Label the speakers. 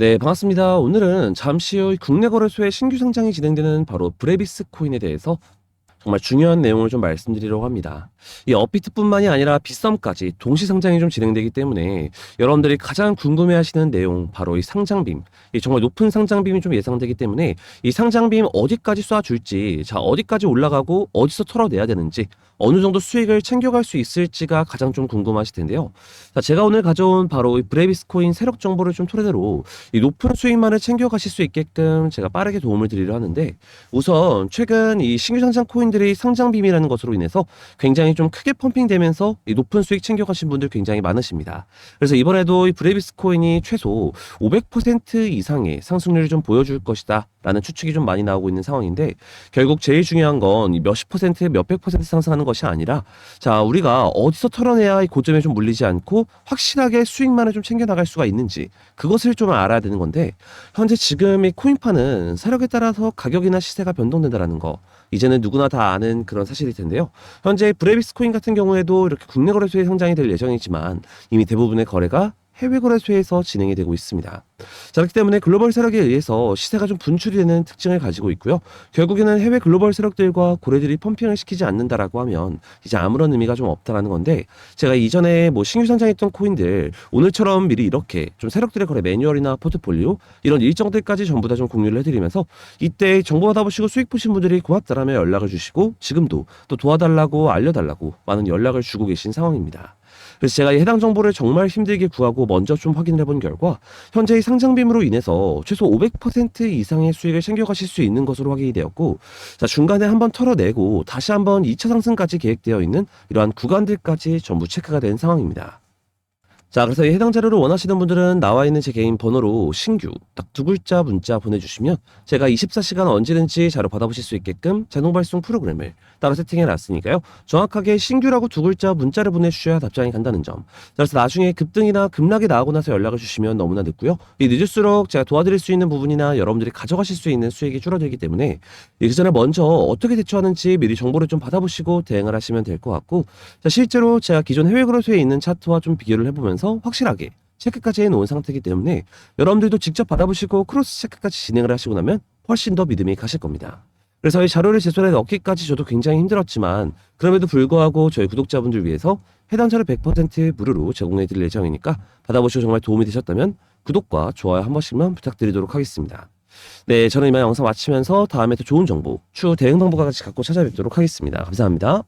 Speaker 1: 네, 반갑습니다. 오늘은 잠시 후 국내 거래소에 신규 상장이 진행되는 바로 브레비스 코인에 대해서 정말 중요한 내용을 좀 말씀드리려고 합니다. 이 업비트뿐만이 아니라 비썸까지 동시 상장이 좀 진행되기 때문에 여러분들이 가장 궁금해 하시는 내용 바로 이 상장빔. 이 정말 높은 상장빔이 좀 예상되기 때문에 이 상장빔 어디까지 쏴줄지, 자, 어디까지 올라가고 어디서 털어내야 되는지 어느 정도 수익을 챙겨갈 수 있을지가 가장 좀 궁금하실 텐데요. 자, 제가 오늘 가져온 바로 이 브레비스 코인 세력 정보를 좀 토대로 이 높은 수익만을 챙겨가실 수 있게끔 제가 빠르게 도움을 드리려 하는데 우선 최근 이 신규 상장 코인 들이 상장 빔이라는 것으로 인해서 굉장히 좀 크게 펌핑되면서 이 높은 수익 챙겨가신 분들 굉장히 많으십니다. 그래서 이번에도 이 브레비스 코인이 최소 500% 이상의 상승률을 좀 보여줄 것이다. 라는 추측이 좀 많이 나오고 있는 상황인데 결국 제일 중요한 건이 몇십 퍼센트, 몇백 퍼센트 상승하는 것이 아니라 자, 우리가 어디서 털어내야 이 고점에 좀 물리지 않고 확실하게 수익만을 좀 챙겨 나갈 수가 있는지 그것을 좀 알아야 되는 건데 현재 지금 이 코인파는 세력에 따라서 가격이나 시세가 변동된다라는 거 이제는 누구나 다 아는 그런 사실일 텐데요. 현재 브레비스 코인 같은 경우에도 이렇게 국내 거래소에 상장이 될 예정이지만 이미 대부분의 거래가 해외 거래소에서 진행이 되고 있습니다. 자, 그렇기 때문에 글로벌 세력에 의해서 시세가 좀 분출이 되는 특징을 가지고 있고요. 결국에는 해외 글로벌 세력들과 고래들이 펌핑을 시키지 않는다라고 하면 이제 아무런 의미가 좀 없다라는 건데 제가 이전에 뭐 신규 상장했던 코인들 오늘처럼 미리 이렇게 좀 세력들의 거래 매뉴얼이나 포트폴리오 이런 일정들까지 전부 다 좀 공유를 해드리면서 이때 정보 받아보시고 수익 보신 분들이 고맙다라며 연락을 주시고 지금도 또 도와달라고 알려달라고 많은 연락을 주고 계신 상황입니다. 그래서 제가 이 해당 정보를 정말 힘들게 구하고 먼저 좀 확인을 해본 결과 현재 이 상장빔으로 인해서 최소 500% 이상의 수익을 챙겨가실 수 있는 것으로 확인이 되었고 자 중간에 한번 털어내고 다시 한번 2차 상승까지 계획되어 있는 이러한 구간들까지 전부 체크가 된 상황입니다. 자, 그래서 이 해당 자료를 원하시는 분들은 나와 있는 제 개인 번호로 신규 딱 두 글자 문자 보내주시면 제가 24시간 언제든지 자료 받아보실 수 있게끔 자동 발송 프로그램을 따로 세팅해 놨으니까요. 정확하게 신규라고 두 글자 문자를 보내주셔야 답장이 간다는 점. 그래서 나중에 급등이나 급락이 나오고 나서 연락을 주시면 너무나 늦고요. 이 늦을수록 제가 도와드릴 수 있는 부분이나 여러분들이 가져가실 수 있는 수익이 줄어들기 때문에 그 전에 먼저 어떻게 대처하는지 미리 정보를 좀 받아보시고 대응을 하시면 될 것 같고 자, 실제로 제가 기존 해외 거래소에 있는 차트와 좀 비교를 해보면서 확실하게 체크까지 해놓은 상태이기 때문에 여러분들도 직접 받아보시고 크로스 체크까지 진행을 하시고 나면 훨씬 더 믿음이 가실 겁니다. 그래서 이 자료를 제 손에 넣기까지 저도 굉장히 힘들었지만 그럼에도 불구하고 저희 구독자분들 위해서 해당 자료 100% 무료로 제공해 드릴 예정이니까 받아보시고 정말 도움이 되셨다면 구독과 좋아요 한 번씩만 부탁드리도록 하겠습니다. 네, 저는 이만 영상 마치면서 다음에 또 좋은 정보, 추후 대응 방법까지 갖고 찾아뵙도록 하겠습니다. 감사합니다.